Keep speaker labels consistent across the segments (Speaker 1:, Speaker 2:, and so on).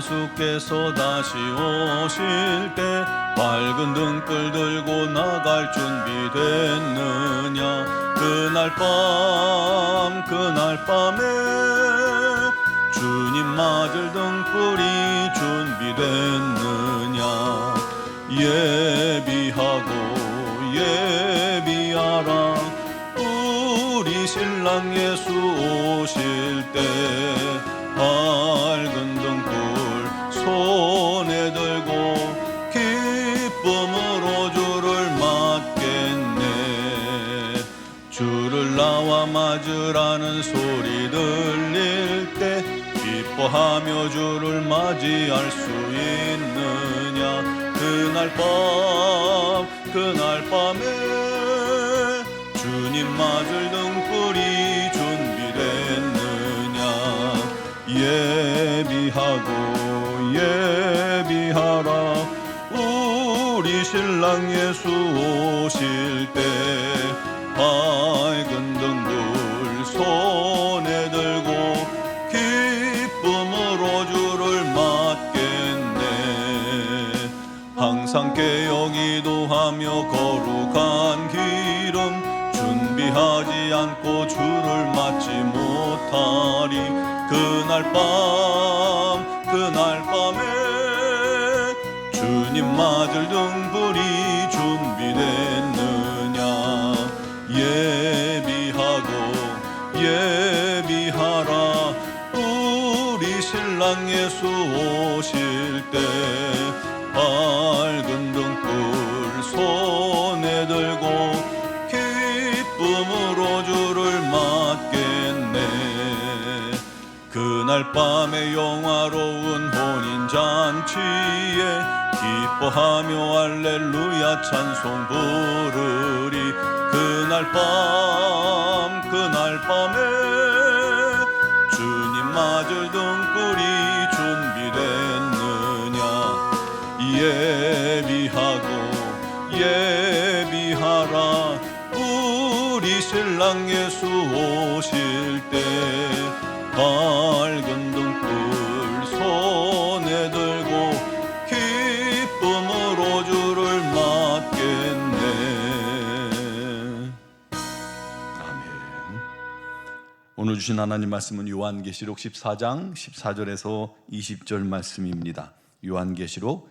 Speaker 1: 예수께서 다시 오실 때 밝은 등불 들고 나갈 준비 됐느냐? 그날 밤 그날 밤에 주님 맞을 등불이 준비됐느냐? 예비하고 예비하라. 우리 신랑 예수 오실 때밝 맞으라는 소리 들릴 때 기뻐하며 주를 맞이할 수 있느냐? 그날 밤 그날 밤에 주님 맞을 등불이 준비됐느냐? 예비하고 예비하라. 우리 신랑 예수 오실 때 밝은 손에 들고 기쁨으로 주를 맞겠네. 항상 깨어 기도하며 거룩한 기름 준비하지 않고 주를 맞지 못하리. 그날 밤 오실 때 밝은 등불 손에 들고 기쁨으로 주를 맞겠네. 그날 밤의 영화로운 혼인 잔치에 기뻐하며 할렐루야 찬송 부르리. 그날 밤 그날 밤에 예비하고 예비하라. 우리 신랑 예수 오실 때 밝은 등불 손에 들고 기쁨으로 주를 맞겠네. 아멘. 오늘 주신 하나님 말씀은 요한계시록 14장 14절에서 20절 말씀입니다. 요한계시록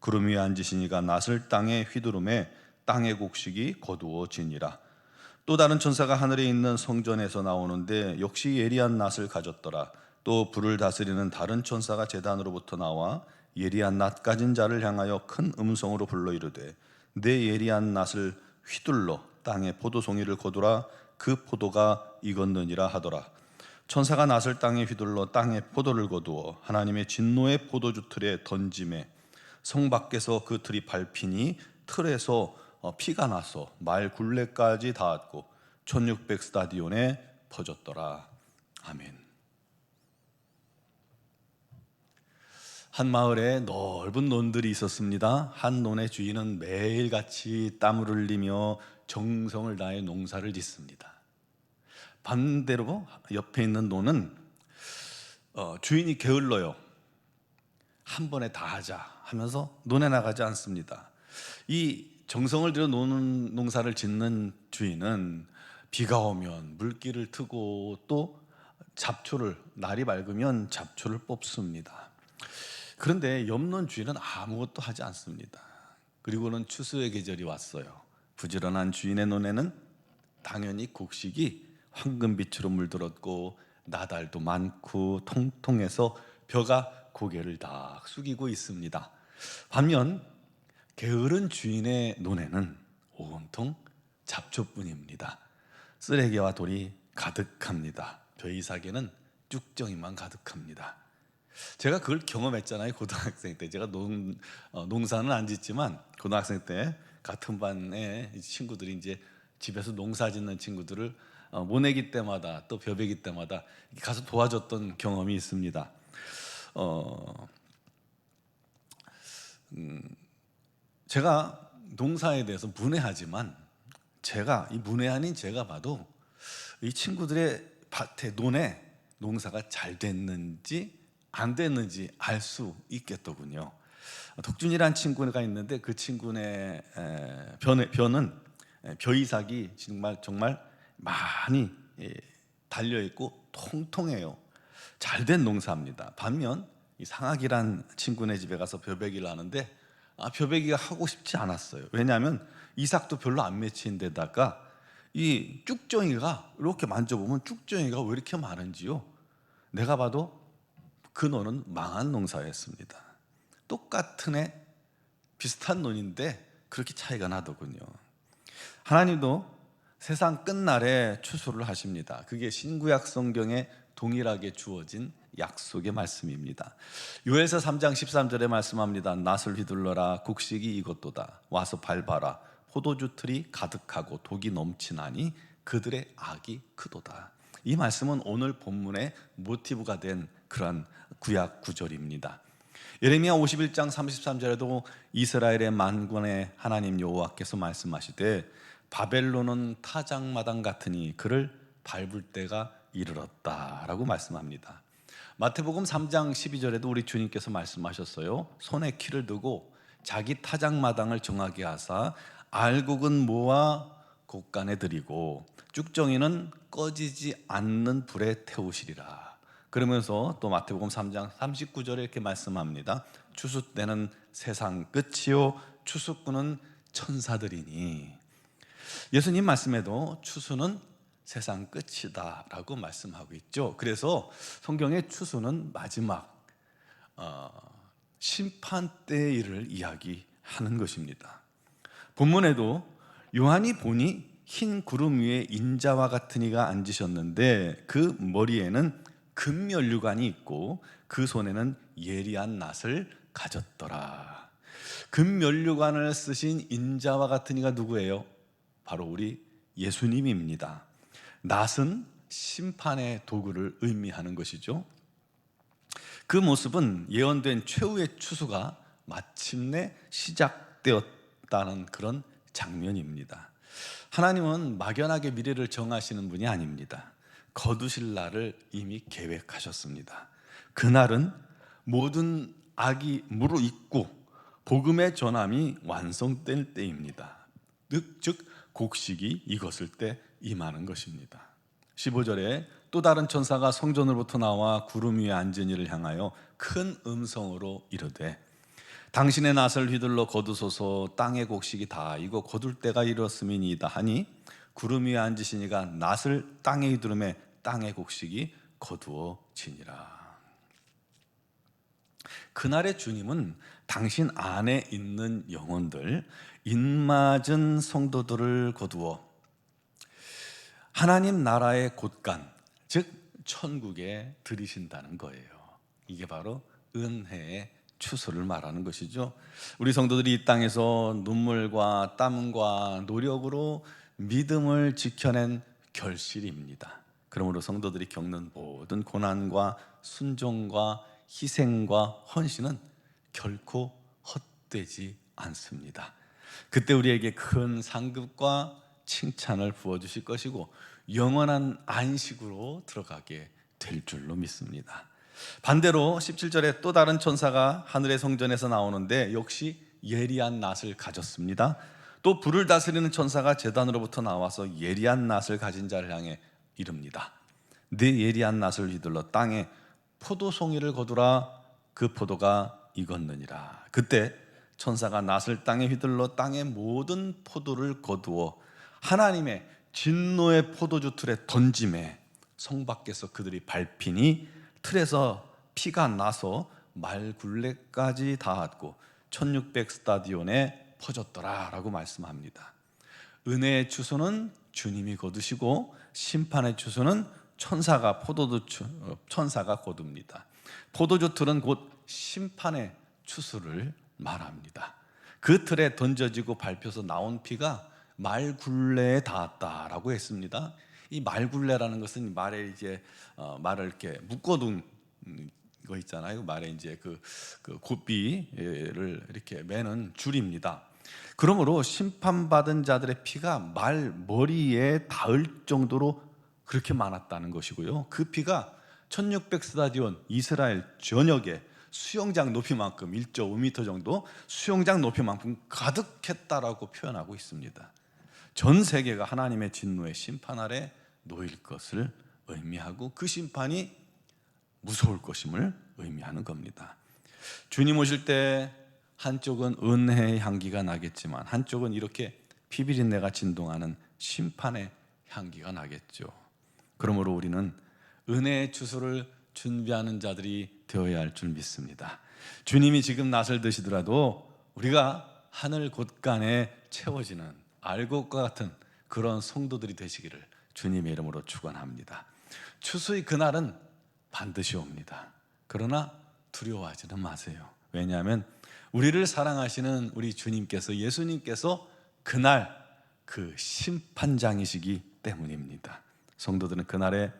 Speaker 1: 구름 위에 앉으신 이가 낫을 땅에 휘두름에 땅의 곡식이 거두어지니라. 또 다른 천사가 하늘에 있는 성전에서 나오는데 역시 예리한 낫을 가졌더라. 또 불을 다스리는 다른 천사가 제단으로부터 나와 예리한 낫 가진 자를 향하여 큰 음성으로 불러 이르되 내 예리한 낫을 휘둘러 땅에 포도송이를 거두라 그 포도가 익었느니라 하더라. 천사가 낫을 땅에 휘둘러 땅에 포도를 거두어 하나님의 진노의 포도주 틀에 던짐에 성 밖에서 그 틀이 밟히니 틀에서 어, 피가 나서 말 굴레까지 닿았고 1600 스타디온에 퍼졌더라. 아멘. 한 마을에 넓은 논들이 있었습니다. 한 논의 주인은 매일같이 땀을 흘리며 정성을 다해 농사를 짓습니다. 반대로 옆에 있는 논은 어, 주인이 게을러요. 한 번에 다 하자 하면서 논에 나가지 않습니다. 이 정성을 들여 노는 농사를 짓는 주인은 비가 오면 물기를 트고 또 잡초를 날이 밝으면 잡초를 뽑습니다. 그런데 옆론 주인은 아무것도 하지 않습니다. 그리고는 추수의 계절이 왔어요. 부지런한 주인의 논에는 당연히 곡식이 황금빛으로 물들었고 나달도 많고 통통해서 벼가 고개를 다 숙이고 있습니다. 반면 게으른 주인의 논에는 온통 잡초뿐입니다. 쓰레기와 돌이 가득합니다. 벼이삭에는 쭉정이만 가득합니다. 제가 그걸 경험했잖아요 고등학생 때 제가 농 어, 농사는 안 짓지만 고등학생 때 같은 반에 친구들이 이제 집에서 농사 짓는 친구들을 어, 모내기 때마다 또 벼베기 때마다 가서 도와줬던 경험이 있습니다. 어, 음, 제가 농사에 대해서 문외하지만 제가 이 문외 아닌 제가 봐도 이 친구들의 밭에 논에 농사가 잘 됐는지 안 됐는지 알 수 있겠더군요. 덕준이란 친구가 있는데 그 친구네 에, 변, 변은 에, 벼이삭이 정말 정말 많이 예, 달려 있고 통통해요. 잘된 농사입니다. 반면 이 상학이란 친구네 집에 가서 벼베기를 하는데 아, 벼베기가 하고 싶지 않았어요. 왜냐하면 이삭도 별로 안 맺힌 데다가 이 쭉정이가 이렇게 만져보면 쭉정이가 왜 이렇게 많은지요? 내가 봐도 그 논은 망한 농사였습니다. 똑같은 애 비슷한 논인데 그렇게 차이가 나더군요. 하나님도 세상 끝날에 추수를 하십니다. 그게 신구약 성경에 동일하게 주어진 약속의 말씀입니다. 요엘서 3장 13절에 말씀합니다. 낫을 휘둘러라 곡식이 이것도다 와서 밟아라 포도주 틀이 가득하고 독이 넘치나니 그들의 악이 크도다. 이 말씀은 오늘 본문의 모티브가 된 그러한 구약 구절입니다. 예레미야 51장 33절에도 이스라엘의 만군의 하나님 여호와께서 말씀하시되 바벨론은 타작마당 같으니 그를 밟을 때가 이르렀다라고 말씀합니다. 마태복음 3장 12절에도 우리 주님께서 말씀하셨어요. 손에 키를 두고 자기 타작마당을 정하게 하사 알곡은 모아 곡간에 드리고 쭉정이는 꺼지지 않는 불에 태우시리라. 그러면서 또 마태복음 3장 39절에 이렇게 말씀합니다. 추수 때는 세상 끝이요 추수꾼은 천사들이니 예수님 말씀에도 추수는 세상 끝이다라고 말씀하고 있죠. 그래서 성경의 추수는 마지막 어, 심판 때의 일을 이야기하는 것입니다. 본문에도 요한이 보니 흰 구름 위에 인자와 같은 이가 앉으셨는데 그 머리에는 금면류관이 있고 그 손에는 예리한 낫을 가졌더라. 금면류관을 쓰신 인자와 같은 이가 누구예요? 바로 우리 예수님입니다. 낫은 심판의 도구를 의미하는 것이죠. 그 모습은 예언된 최후의 추수가 마침내 시작되었다는 그런 장면입니다. 하나님은 막연하게 미래를 정하시는 분이 아닙니다. 거두실 날을 이미 계획하셨습니다. 그날은 모든 악이 무르익고 복음의 전함이 완성될 때입니다. 즉 곡식이 익었을 때 임하는 것입니다. 15절에 또 다른 천사가 성전으로부터 나와 구름 위에 앉은 이를 향하여 큰 음성으로 이르되 당신의 낫을 휘둘러 거두소서 땅의 곡식이 다 이거 거둘 때가 이렇음이니이다 하니 구름 위에 앉으시니가 낫을 땅에 휘두르매 땅의 곡식이 거두어지니라 그날의 주님은 당신 안에 있는 영혼들 인맞은 성도들을 거두어 하나님 나라의 곳간 즉 천국에 들이신다는 거예요. 이게 바로 은혜의 추수를 말하는 것이죠. 우리 성도들이 이 땅에서 눈물과 땀과 노력으로 믿음을 지켜낸 결실입니다. 그러므로 성도들이 겪는 모든 고난과 순종과 희생과 헌신은 결코 헛되지 않습니다. 그때 우리에게 큰 상급과 칭찬을 부어 주실 것이고 영원한 안식으로 들어가게 될 줄로 믿습니다. 반대로 17절에 또 다른 천사가 하늘의 성전에서 나오는데 역시 예리한 낫을 가졌습니다. 또 불을 다스리는 천사가 제단으로부터 나와서 예리한 낫을 가진 자를 향해 이릅니다. 내 예리한 낫을 휘둘러 땅에 포도송이를 거두라 그 포도가 익었느니라. 그때 천사가 낫을 땅에 휘둘러 땅의 모든 포도를 거두어 하나님의 진노의 포도주 틀에 던짐에 성 밖에서 그들이 밟히니 틀에서 피가 나서 말굴레까지 닿았고 1600 스타디온에 퍼졌더라라고 말씀합니다. 은혜의 주소는 주님이 거두시고 심판의 주소는 천사가 포도주 천사가 거둡니다. 포도주 틀은 곧 심판의 추수를 말합니다. 그 틀에 던져지고 밟혀서 나온 피가 말굴레에 닿았다라고 했습니다. 이 말굴레라는 것은 말에 이제 어, 말을 이렇게 묶어둔 거 있잖아요. 말에 이제 그, 그 고삐를 이렇게 매는 줄입니다. 그러므로 심판받은 자들의 피가 말 머리에 닿을 정도로 그렇게 많았다는 것이고요. 그 피가 1600 스타디온 이스라엘 전역에 수영장 높이만큼 1.5m 정도 수영장 높이만큼 가득했다라고 표현하고 있습니다. 전 세계가 하나님의 진노의 심판 아래 놓일 것을 의미하고 그 심판이 무서울 것임을 의미하는 겁니다. 주님 오실 때 한쪽은 은혜의 향기가 나겠지만 한쪽은 이렇게 피비린내가 진동하는 심판의 향기가 나겠죠. 그러므로 우리는 은혜의 주소를 준비하는 자들이 되어야 할 줄 믿습니다. 주님이 지금 낯을 드시더라도 우리가 하늘 곳간에 채워지는 알곡과 같은 그런 성도들이 되시기를 주님의 이름으로 축원합니다. 추수의 그날은 반드시 옵니다. 그러나 두려워하지는 마세요. 왜냐하면 우리를 사랑하시는 우리 주님께서 예수님께서 그날 그 심판장이시기 때문입니다. 성도들은 그날에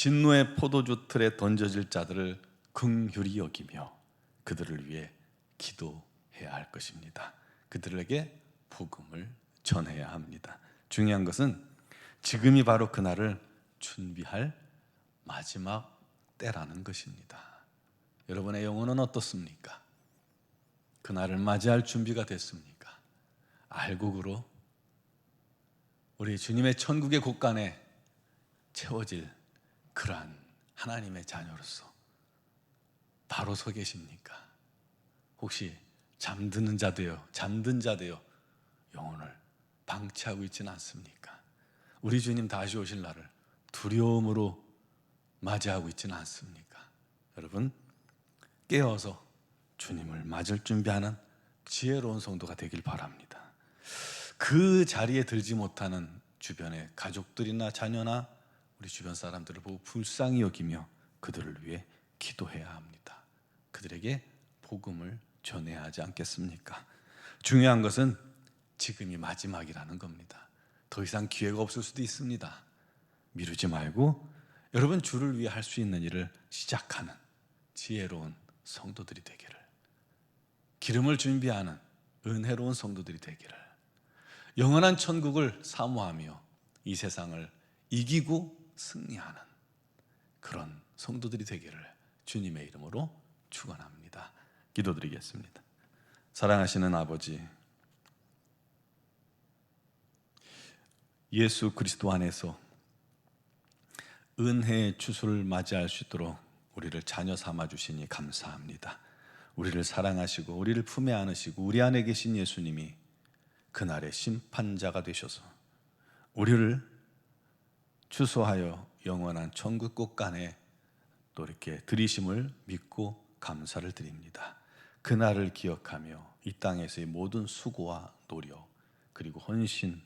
Speaker 1: 진노의 포도주 틀에 던져질 자들을 긍휼히 여기며 그들을 위해 기도해야 할 것입니다. 그들에게 복음을 전해야 합니다. 중요한 것은 지금이 바로 그날을 준비할 마지막 때라는 것입니다. 여러분의 영혼은 어떻습니까? 그날을 맞이할 준비가 됐습니까? 알곡으로 우리 주님의 천국의 곳간에 채워질 그러한 하나님의 자녀로서 바로 서 계십니까? 혹시 잠드는 자 되어 잠든 자 되어 영혼을 방치하고 있지는 않습니까? 우리 주님 다시 오실 날을 두려움으로 맞이하고 있지는 않습니까? 여러분 깨어서 주님을 맞을 준비하는 지혜로운 성도가 되길 바랍니다. 그 자리에 들지 못하는 주변의 가족들이나 자녀나 우리 주변 사람들을 보고 불쌍히 여기며 그들을 위해 기도해야 합니다. 그들에게 복음을 전해야 하지 않겠습니까? 중요한 것은 지금이 마지막이라는 겁니다. 더 이상 기회가 없을 수도 있습니다. 미루지 말고 여러분 주를 위해 할 수 있는 일을 시작하는 지혜로운 성도들이 되기를 기름을 준비하는 은혜로운 성도들이 되기를 영원한 천국을 사모하며 이 세상을 이기고 승리하는 그런 성도들이 되기를 주님의 이름으로 축원합니다. 기도드리겠습니다. 사랑하시는 아버지 예수 그리스도 안에서 은혜의 추수를 맞이할 수 있도록 우리를 자녀 삼아 주시니 감사합니다. 우리를 사랑하시고 우리를 품에 안으시고 우리 안에 계신 예수님이 그날의 심판자가 되셔서 우리를 추수하여 영원한 천국 곳간에 또 이렇게 들이심을 믿고 감사를 드립니다. 그날을 기억하며 이 땅에서의 모든 수고와 노력 그리고 헌신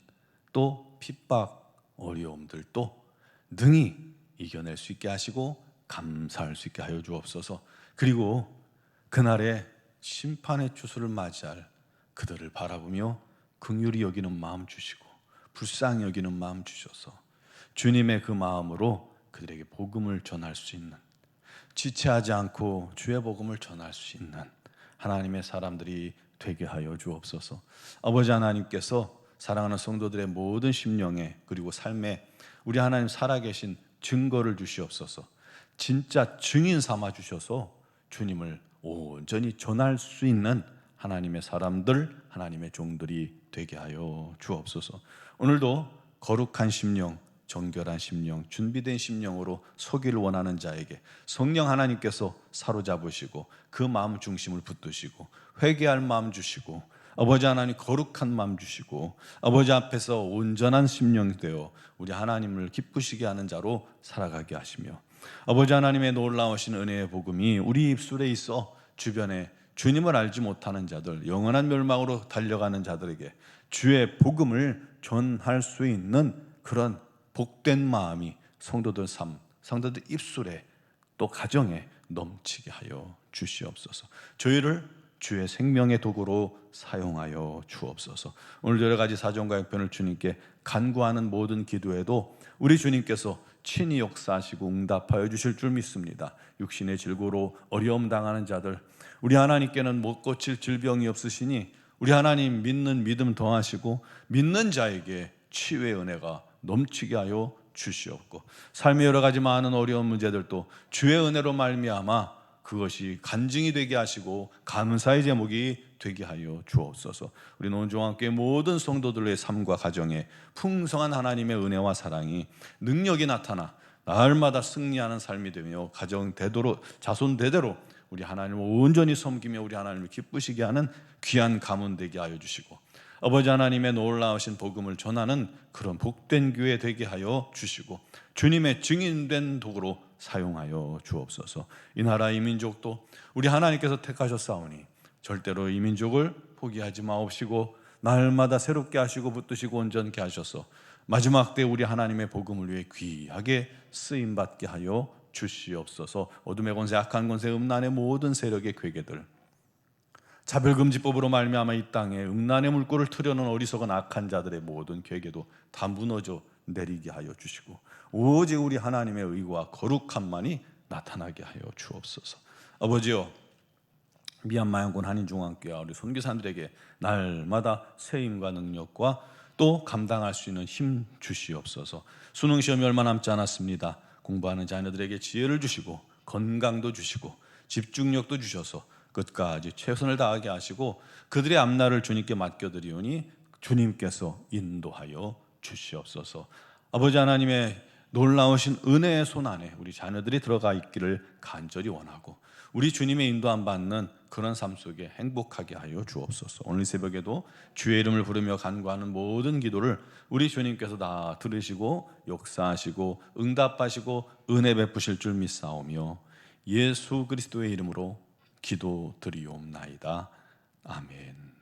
Speaker 1: 또 핍박 어려움들도 능히 이겨낼 수 있게 하시고 감사할 수 있게 하여 주옵소서. 그리고 그날에 심판의 추수를 맞이할 그들을 바라보며 긍휼히 여기는 마음 주시고 불쌍히 여기는 마음 주셔서 주님의 그 마음으로 그들에게 복음을 전할 수 있는 지체하지 않고 주의 복음을 전할 수 있는 하나님의 사람들이 되게 하여 주옵소서. 아버지 하나님께서 사랑하는 성도들의 모든 심령에 그리고 삶에 우리 하나님 살아계신 증거를 주시옵소서. 진짜 증인 삼아 주셔서 주님을 온전히 전할 수 있는 하나님의 사람들, 하나님의 종들이 되게 하여 주옵소서. 오늘도 거룩한 심령, 정결한 심령, 준비된 심령으로 서기를 원하는 자에게 성령 하나님께서 사로잡으시고 그 마음 중심을 붙드시고 회개할 마음 주시고 아버지 하나님 거룩한 마음 주시고 아버지 앞에서 온전한 심령이 되어 우리 하나님을 기쁘시게 하는 자로 살아가게 하시며 아버지 하나님의 놀라우신 은혜의 복음이 우리 입술에 있어 주변에 주님을 알지 못하는 자들, 영원한 멸망으로 달려가는 자들에게 주의 복음을 전할 수 있는 그런 복된 마음이 성도들 삶, 성도들 입술에 또 가정에 넘치게 하여 주시옵소서. 저희를 주의 생명의 도구로 사용하여 주옵소서. 오늘 여러 가지 사정과 형편을 주님께 간구하는 모든 기도에도 우리 주님께서 친히 역사하시고 응답하여 주실 줄 믿습니다. 육신의 질고로 어려움 당하는 자들, 우리 하나님께는 못 고칠 질병이 없으시니 우리 하나님 믿는 믿음 더하시고 믿는 자에게 치유의 은혜가 넘치게 하여 주시옵고 삶의 여러 가지 많은 어려운 문제들도 주의 은혜로 말미암아 그것이 간증이 되게 하시고 감사의 제목이 되게 하여 주옵소서. 우리 논종함께 모든 성도들의 삶과 가정에 풍성한 하나님의 은혜와 사랑이 능력이 나타나 날마다 승리하는 삶이 되며 가정 대대로 자손 대대로 우리 하나님을 온전히 섬기며 우리 하나님을 기쁘시게 하는 귀한 가문 되게 하여 주시고 아버지 하나님의 놀라우신 복음을 전하는 그런 복된 교회 되게 하여 주시고 주님의 증인된 도구로 사용하여 주옵소서. 이 나라 이 민족도 우리 하나님께서 택하셨사오니 절대로 이 민족을 포기하지 마옵시고 날마다 새롭게 하시고 붙드시고 온전케 하셔서 마지막 때 우리 하나님의 복음을 위해 귀하게 쓰임 받게 하여 주시옵소서. 어둠의 권세, 악한 권세, 음란의 모든 세력의 괴계들 차별금지법으로 말미암아 이 땅에 음란의 물꼬를 트려는 어리석은 악한 자들의 모든 괴계도 다 무너져 내리게 하여 주시고 오직 우리 하나님의 의와 거룩함만이 나타나게 하여 주옵소서. 아버지요 미얀마양군 한인중앙교회 우리 선교사들에게 날마다 세임과 능력과 또 감당할 수 있는 힘 주시옵소서. 수능 시험이 얼마 남지 않았습니다. 공부하는 자녀들에게 지혜를 주시고 건강도 주시고 집중력도 주셔서 끝까지 최선을 다하게 하시고 그들의 앞날을 주님께 맡겨드리오니 주님께서 인도하여 주시옵소서. 아버지 하나님의 놀라우신 은혜의 손 안에 우리 자녀들이 들어가 있기를 간절히 원하고 우리 주님의 인도함 받는 그런 삶 속에 행복하게 하여 주옵소서. 오늘 이 새벽에도 주의 이름을 부르며 간구하는 모든 기도를 우리 주님께서 다 들으시고 역사하시고 응답하시고 은혜 베푸실 줄 믿사오며 예수 그리스도의 이름으로 기도드리옵나이다. 아멘.